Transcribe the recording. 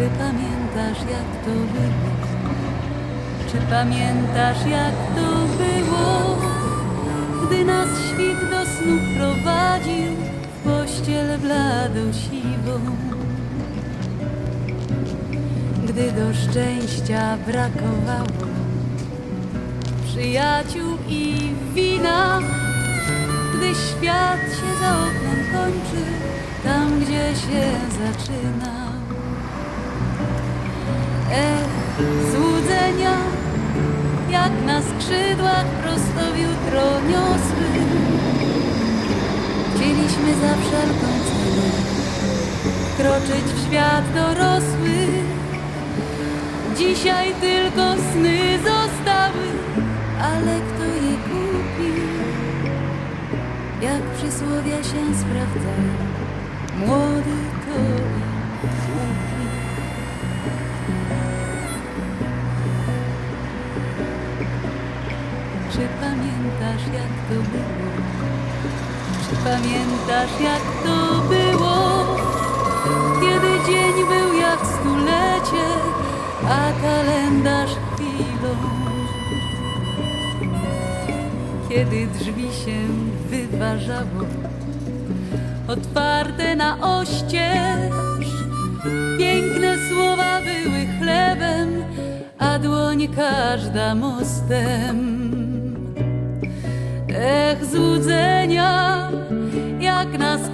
Czy pamiętasz jak to było? Czy pamiętasz jak to było? Gdy nas świt do snu prowadził w pościel bladą siwą. Gdy do szczęścia brakowało przyjaciół i wina, gdy świat się za oknem kończy, tam gdzie się zaczyna. Złudzenia, jak na skrzydłach prosto w jutro niosły. Chcieliśmy za wszelką cenę kroczyć w świat dorosły. Dzisiaj tylko sny zostały, ale kto je kupi? Jak przysłowia się sprawdza, młody to Czy pamiętasz jak to było? Czy pamiętasz jak to było? Kiedy dzień był jak stulecie, a kalendarz chwilą. Kiedy drzwi się wyważało, otwarte na oścież, piękne słowa były chlebem, a dłoń każda mostem. Ech, złudzenia,